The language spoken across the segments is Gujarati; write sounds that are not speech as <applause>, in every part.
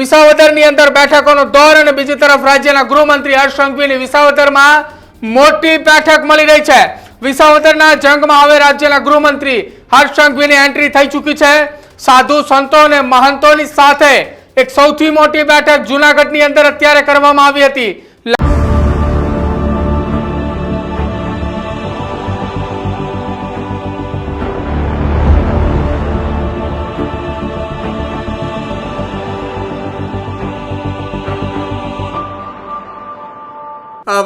વિસાવદરની અંદર બેઠકોનો દોર અને બીજી તરફ રાજ્યના ગૃહમંત્રી હર્ષ સંઘવીની વિસાવદરમાં મોટી બેઠક મળી રહી છે. વિસાવદરના જંગમાં હવે રાજ્યના ગૃહમંત્રી હર્ષ સંઘવીની એન્ટ્રી થઈ ચૂકી છે. સાધુ સંતો અને મહંતોની સાથે એક સૌથી મોટી બેઠક જૂનાગઢની અંદર અત્યારે કરવામાં આવી હતી.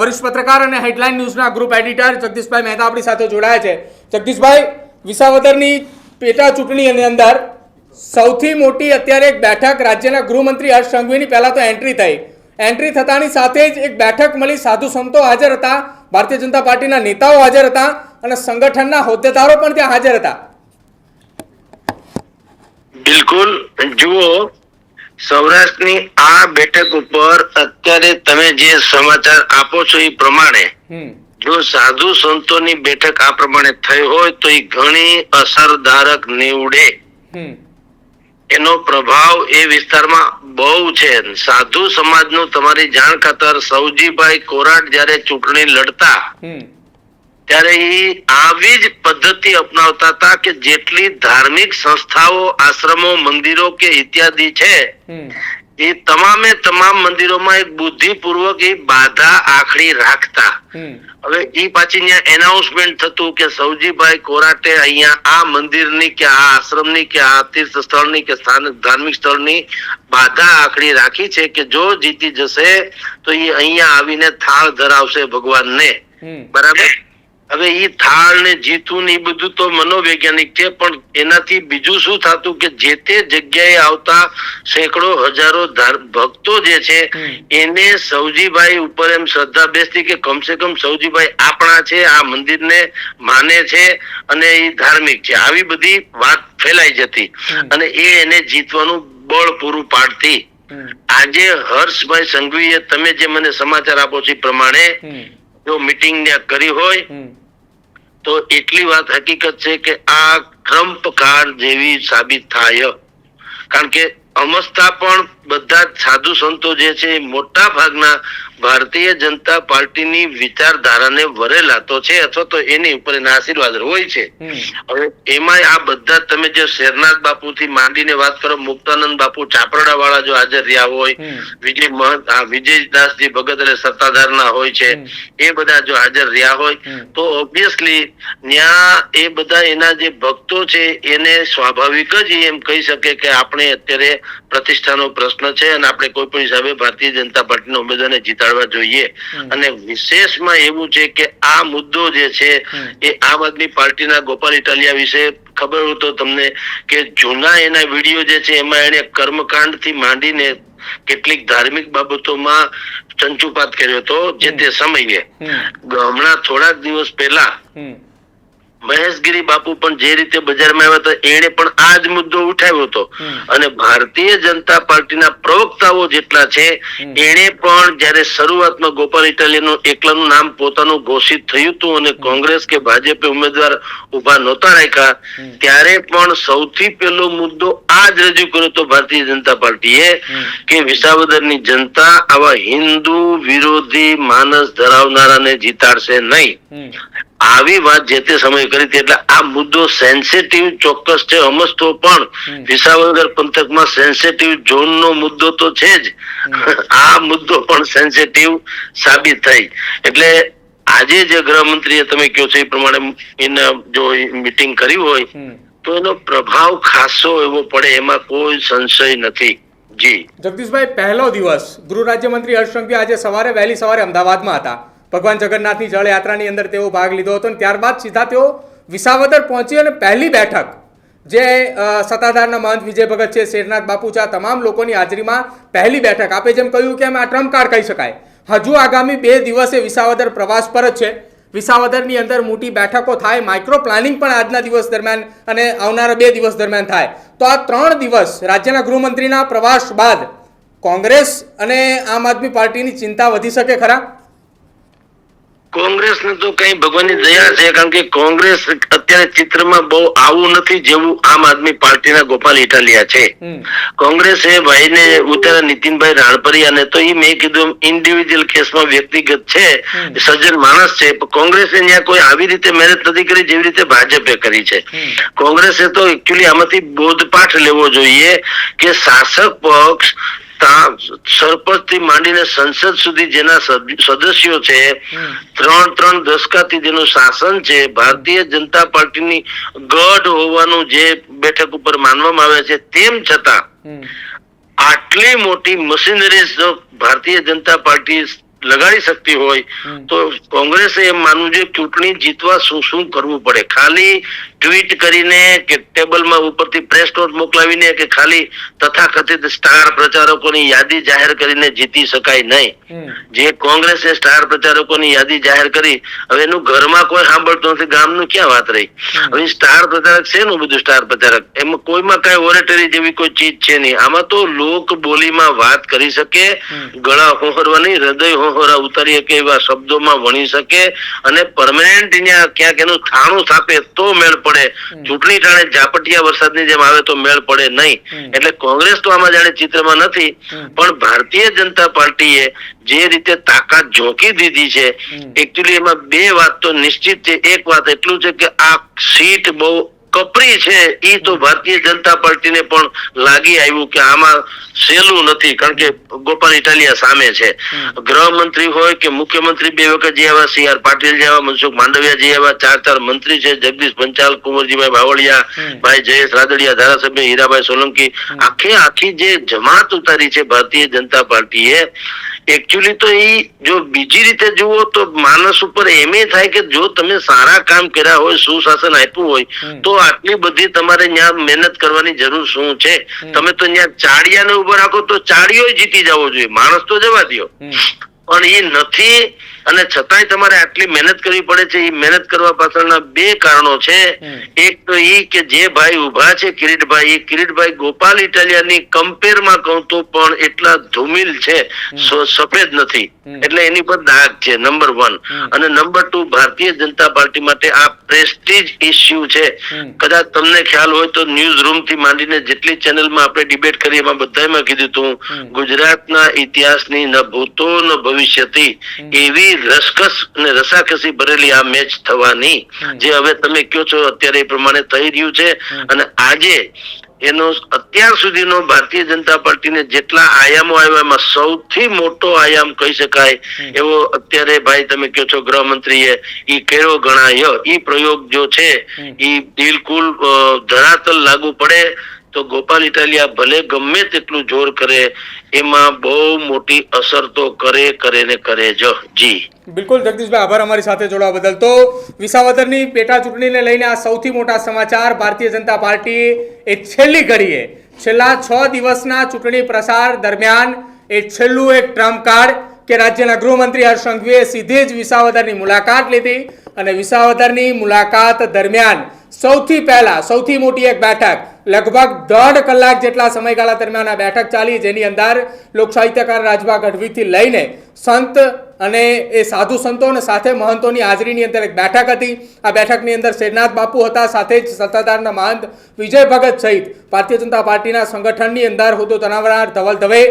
વરિષ્ઠ પત્રકાર અને હેડલાઇન ન્યૂઝના ગ્રુપ એડિટર જગદીશભાઈ મહેતા આપણી સાથે જોડાયા છે. જગદીશભાઈ, વિસાવદરની પેટા ચૂંટણીની અંદર સૌથી મોટી અત્યારે એક બેઠક રાજ્યના ગૃહમંત્રી હર્ષ સંઘવીની પહેલા તો એન્ટ્રી થઈ. એન્ટ્રી થતાની સાથે જ એક બેઠક મળી. સાધુ સંતો હાજર હતા, ભારતીય જનતા પાર્ટીના નેતાઓ હાજર હતા અને સંગઠનના હોદ્દેદારો પણ ત્યાં હાજર હતા. બિલકુલ. જુઓ સૌરાષ્ટ્રની આ બેઠક ઉપર અત્યારે તમે જે સમાચાર આપો છો એ પ્રમાણે જો સાધુ સંતોની બેઠક આ પ્રમાણે થઈ હોય તો એ ઘણી અસરદારક નીવડે. એનો પ્રભાવ એ વિસ્તારમાં બહુ છે. સાધુ સમાજનું તમારી જાણ ખાતર સૌજીભાઈ કોરાટ જ્યારે ચૂંટણી લડતા ત્યારે એ આવી જ પદ્ધતિ અપનાવતા હતા કે જેટલી ધાર્મિક સંસ્થાઓ આશ્રમો મંદિરો કે ઇત્યાદિ છે એ તમામે તમામ મંદિરોમાં એક બુદ્ધિપૂર્વક એ બાધા આખડી રાખતા. હવે એ પાછી ત્યાં એનાઉન્સમેન્ટ થતું કે સૌજીભાઈ કોરાટે અહીંયા આ મંદિરની કે આ આશ્રમની કે આ તીર્થ સ્થળની કે સ્થાનિક ધાર્મિક સ્થળની બાધા આખડી રાખી છે કે જો જીતી જશે તો એ અહીંયા આવીને થાળ ધરાવશે ભગવાનને. બરાબર? હવે એ થાળ ને જીતું ને એ બધું તો મનોવૈજ્ઞાનિક છે પણ એનાથી બીજું શું થતું કે જે તે જગ્યાએ આવતા સેંકડો હજારો ભક્તો જે છે એને સૌજીભાઈ ઉપર એમ શ્રદ્ધા બેસતી કે કમસે કમ સૌજીભાઈ આપણા છે આ મંદિરને માને છે અને એ ધાર્મિક છે. આવી બધી વાત ફેલાઈ જતી અને એ એને જીતવાનું બળ પૂરું પાડતી. આજે હર્ષભાઈ સંઘવીએ તમે જે મને સમાચાર આપો છો એ પ્રમાણે જો મીટિંગ ને કરી હોય તો એટલી વાત હકીકત છે કે આ ટ્રમ્પ કાર જેવી સાબિત થાય. કારણ કે અમસ્તા પણ બધા સાધુ સંતો જે છે મોટા ભાગના ભારતીય જનતા પાર્ટીની વિચારધારાને વરેલા તો છે અથવા તો એની ઉપર એના આશીર્વાદ હોય છે. હવે એમાં આ બધા તમે જે શેરનાથ બાપુ થી માંડીને વાત કરો મુક્તાનંદ બાપુ ચાપરડા વાળા જો હાજર રહ્યા હોય વિજય મહંત આ વિજયદાસજી ભગત એટલે સત્તાધારના હોય છે એ બધા જો હાજર રહ્યા હોય તો ઓબ્વિયસલી ત્યાં એ બધા એના જે ભક્તો છે એને સ્વાભાવિક જ એમ કહી શકે કે આપણે અત્યારે પ્રતિષ્ઠાનો પ્રશ્ન છે અને આપણે કોઈ પણ હિસાબે ભારતીય જનતા પાર્ટીના ઉમેદવારને જીતાડવા જોઈએ. અને વિશેષમાં એવું છે કે આ મુદ્દો જે છે એ આમ આદમી પાર્ટીના ગોપાલ ઇટાલિયા વિશે ખબર હોય તો તમને કે જૂના એના વીડિયો જે છે એમાં એને કર્મકાંડથી માંડીને કેટલીક ધાર્મિક બાબતોમાં ચંચુપાત કર્યો હતો જે તે સમયે. હમ. હમણાં થોડાક દિવસ પહેલા મહેશગીરી બાપુ પણ જે રીતે બજારમાં આવ્યા હતા એણે પણ આ જ મુદ્દો ઉઠાવ્યો હતો. અને ભારતીય જનતા પાર્ટીના પ્રવક્તાઓ જેટલા છે એને એણે પણ જયારે શરૂઆતમાં ગોપાલ ઇટાલિયાનું એકલાનું નામ પોતાનું ઘોષિત થયું હતું અને કોંગ્રેસ કે ભાજપે ઉમેદવાર ઊભા નહોતા રાખ્યા ત્યારે પણ સૌથી પહેલો મુદ્દો આ જ રજૂ કર્યો હતો ભારતીય જનતા પાર્ટીએ. કે વિસાવદરની જનતા આવા હિન્દુ વિરોધી માનસ ધરાવનારાને જીતાડશે નહીં. આવી વાત જે તે સમયે કરી હતી. એટલે આ મુદ્દો સેન્સિટિવ ચોક્કસ છે અમસ્તો પણ. વિસાવદર પંથકમાં સેન્સિટિવ ઝોનનો મુદ્દો તો છે જ. <laughs> આ મુદ્દો પણ સેન્સિટિવ સાબિત થઈ. એટલે આજે જે ગૃહમંત્રીએ તમે કહો છો એ પ્રમાણે એને જો મીટિંગ કરી હોય તો એનો પ્રભાવ ખાસો એવો પડે એમાં કોઈ સંશય નથી. જી. જગદીશભાઈ પહેલો દિવસ ગૃહ રાજ્યમંત્રી હર્ષ સંઘવી આજે સવારે વહેલી સવારે અમદાવાદમાં હતા. ભગવાન જગન્નાથની જળયાત્રાની અંદર તેઓ ભાગ લીધો હતો અને ત્યારબાદ સીધા તેઓ વિસાવદર પહોંચી અને પહેલી બેઠક, જે સત્તાધારના મહંત વિજય ભગત છે, શેરનાથ બાપુચા તમામ લોકોની હાજરીમાં પહેલી બેઠક. આપે જેમ કહ્યું કે એમ આ ટ્રમ્પ કાર્ડ કહી શકાય. હજુ આગામી બે દિવસે વિસાવદર પ્રવાસ પર જ છે. વિસાવદરની અંદર મોટી બેઠકો થાય માઇક્રો પ્લાનિંગ પણ આજના દિવસ દરમિયાન અને આવનારા બે દિવસ દરમિયાન થાય. તો આ ત્રણ દિવસ રાજ્યના ગૃહમંત્રીના પ્રવાસ બાદ કોંગ્રેસ અને આમ આદમી પાર્ટીની ચિંતા વધી શકે ખરા? કોંગ્રેસને તો કઈ ભગવાનની દયા છે કારણ કે કોંગ્રેસ અત્યારે ચિત્રમાં બહુ આવું નથી જેવું આમ આદમી પાર્ટીના ગોપાલ ઇટાલિયા છે. કોંગ્રેસે ભાઈને ઉતારા નીતિનભાઈ રાણપરિયાને તો એ મેં કીધું ઇન્ડિવિજ્યુઅલ કેસમાં વ્યક્તિગત છે સજ્જન માણસ છે કોંગ્રેસે ત્યાં કોઈ આવી રીતે મહેનત નથી કરી જેવી રીતે ભાજપે કરી છે. કોંગ્રેસે તો એકચ્યુઅલી આમાંથી બોધપાઠ લેવો જોઈએ કે શાસક પક્ષ સરપંચથી માંડીને સંસદ સુધી જેના સદસ્યો છે ત્રણ ત્રણ દશકાથી જેનું શાસન છે ભારતીય જનતા પાર્ટીની ગઢ હોવાનું જે બેઠક ઉપર માનવામાં આવે છે તેમ છતાં આટલી મોટી મશીનરી જો ભારતીય જનતા પાર્ટી લગાડી શકતી હોય તો કોંગ્રેસે એમ માનવું જોઈએ ચૂંટણી જીતવા શું શું કરવું પડે? ખાલી ટ્વીટ કરીને કે ટેબલમાં ઉપરથી પ્રેસ નોટ મોકલાવીને કે ખાલી તથાકથિત સ્ટાર પ્રચારકોની યાદી જાહેર કરીને જીતી શકાય નહીં. જે કોંગ્રેસે સ્ટાર પ્રચારકોની યાદી જાહેર કરી હવે એનું ઘરમાં કોઈ સાંભળતું નથી ગામનું ક્યાં વાત રહી? હવે સ્ટાર પ્રચારક છે નું બધું સ્ટાર પ્રચારક? એમાં કોઈમાં કઈ ઓરેટરી જેવી કોઈ ચીજ છે નહીં. આમાં તો લોક બોલીમાં વાત કરી શકે. ગળા હોહરવાની હૃદય હોહરા ઉતારી શકે એવા શબ્દોમાં વણી શકે અને પરમાનન્ટ ક્યાંક એનું થાણું થાપે તો મેળ પડે ચૂંટણી ટાણે ઝાપટિયા વરસાદની જેમ આવે તો મેળ પડે નહીં. એટલે કોંગ્રેસ તો આમાં જાણે ચિત્રમાં નથી પણ ભારતીય જનતા પાર્ટીએ જે રીતે તાકાત ઝોંકી દીધી છે. એકચ્યુઅલી એમાં બે વાત તો નિશ્ચિત છે. એક વાત એટલું છે કે આ સીટ બહુ કપરી છે એ તો ભારતીય જનતા પાર્ટીને પણ લાગી આવ્યું કે આમાં સહેલું નથી કારણ કે ગોપાલ ઇટાલિયા સામે છે. ગૃહમંત્રી હોય કે મુખ્યમંત્રી બે વખત જે આવા સી આર પાટીલ જેવા મનસુખ માંડવિયા જે આવ્યા ચાર ચાર મંત્રી છે જગદીશ પંચાલ કુંવરજીભાઈ બાવળિયા હમ. ભાઈ જયેશ રાદડિયા ધારાસભ્ય હીરાભાઈ સોલંકી આખે આખી જે જમાત ઉતારી છે ભારતીય જનતા પાર્ટીએ એકચ્યુઅલી તો એ જો બીજી રીતે જુઓ તો માણસ ઉપર એમે થાય કે જો તમે સારા કામ કર્યા હોય સુશાસન આપ્યું હોય તો આટલી બધી તમારે ત્યાં મહેનત કરવાની જરૂર શું છે? તમે તો ત્યાં ચાળિયાને ઊભા રાખો તો ચાળિયો જીતી જવો જોઈએ. માણસ તો જવા દ્યો. પણ એ નથી અને છતાંય તમારે આટલી મહેનત કરવી પડે છે. એ મહેનત કરવા પાછળના બે કારણો છે. એક તો એ કે જે ભાઈ ઊભા છે કિરીટભાઈ એ કિરીટભાઈ ગોપાલ ઇટાલિયાની કમ્પેરમાં કહું તો પણ એટલા ધૂમિલ છે. સફેદ નથી. એટલે એની પર દાગ છે નંબર વન અને number two Bharatiya Janata Party માટે આ પ્રેસ્ટીજ ઇસ્યુ છે. કદાચ તમને ખ્યાલ હોય તો ન્યૂઝ રૂમથી માંડીને જેટલી ચેનલમાં આપણે ડિબેટ કરી એમાં બધામાં કીધું હતું ગુજરાતના ઇતિહાસની ન ભૂતો ન ભવિષ્યથી એવી રસકસ અને રસાકસી ભરેલી આ મેચ થવાની. જે હવે તમે કયો છો અત્યારે એ પ્રમાણે થઈ રહ્યું છે. અને આજે એનો અત્યાર સુધીનો ભારતીય જનતા પાર્ટીને જેટલા આયામો આવ્યા એમાં સૌથી મોટો આયામ કહી શકાય એવો અત્યારે ભાઈ તમે કહો છો ગૃહમંત્રીએ ઈ કેળો ગણાય. ઈ પ્રયોગ જો છે ઈ બિલકુલ ધરાતલ લાગુ પડે. તો ગોપાલ ઇટાલિયા ભલે ગમે તેટલું જોર કરે, એમાં બહુ મોટી અસર તો કરે કરે ને કરે જ. જી. બિલકુલ, જગદીશભાઈ, આભાર અમારી સાથે જોડાવા બદલ. તો વિસાવદરની પેટા ચૂંટણીને લઈને આ સૌથી મોટા સમાચાર, ભારતીય જનતા પાર્ટી એ છેલ્લી ઘડીએ. છેલ્લા છ દિવસના ચૂંટણી પ્રસાર દરમિયાન એ છેલ્લું એક ટ્રમ્પ કાર્ડ કે રાજ્યના ગૃહમંત્રી હર્ષ સંઘવીએ સીધી જ વિસાવદરની મુલાકાત લીધી. અને વિસાવદરની મુલાકાત દરમિયાન સૌથી પહેલા, સૌથી મોટી એક બેઠક, લગભગ દોઢ કલાક જેટલા સમયગાળા દરમિયાન આ બેઠક ચાલી, જેની અંદર લોકસાહિત્યકાર રાજભા ગઢવીથી લઈને સંત અને એ સાધુ સંતો અને સાથે મહંતોની હાજરીની અંદર એક બેઠક હતી. આ બેઠકની અંદર શેરનાથ બાપુ હતા, સાથે જ સત્તાધારના મહંત વિજય ભગત સહિત ભારતીય જનતા પાર્ટીના સંગઠનની અંદર હોદ્દો તનાવરાર ધવલ દવે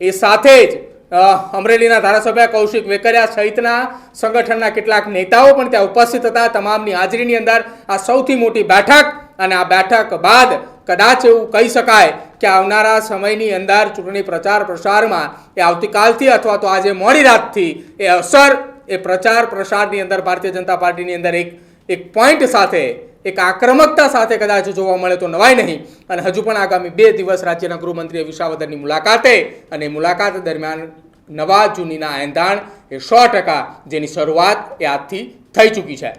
એ સાથે જ અમરેલીના ધારાસભ્ય કૌશિક વેકરિયા સહિતના સંગઠનના કેટલાક નેતાઓ પણ ત્યાં ઉપસ્થિત હતા. તમામની હાજરીની અંદર આ સૌથી મોટી બેઠક અને આ બેઠક બાદ કદાચ એવું કહી શકાય કે આવનારા સમયની અંદર ચૂંટણી પ્રચાર પ્રસારમાં એ આવતીકાલથી અથવા તો આજે મોડી રાતથી એ અસર એ પ્રચાર પ્રસારની અંદર ભારતીય જનતા પાર્ટીની અંદર એક એક પોઈન્ટ સાથે એક આક્રમકતા સાથે કદાચ જોવા મળે તો નવાય નહીં. અને હજુ પણ આગામી બે દિવસ રાજ્યના ગૃહમંત્રીએ વિસાવદરની મુલાકાતે અને મુલાકાત દરમિયાન નવા જૂનીના એંધાણ એ સો ટકા જેની શરૂઆત એ આજથી થઈ ચૂકી છે.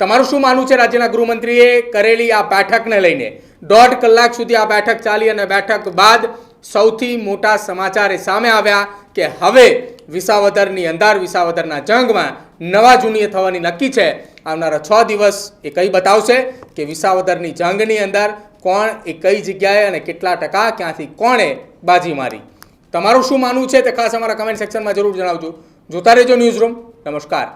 તમારું શું માનવું છે રાજ્યના ગૃહમંત્રીએ કરેલી આ બેઠકને લઈને? દોઢ કલાક સુધી આ બેઠક ચાલી અને બેઠક બાદ સૌથી મોટા સમાચાર એ સામે આવ્યા કે હવે વિસાવદરની, અંધાર વિસાવદરના જંગમાં નવા જૂનીએ થવાની નક્કી છે. આવનારા છ દિવસ એ કઈ બતાવશે કે વિસાવદરની જંગની અંદર કોણ એ કઈ જગ્યાએ અને કેટલા ટકા ક્યાંથી કોણે બાજી મારી. તમારું શું માનવું છે તે ખાસ અમારા કમેન્ટ સેક્શનમાં જરૂર જણાવજો. જોતા રહેજો ન્યૂઝ રૂમ નમસ્કાર.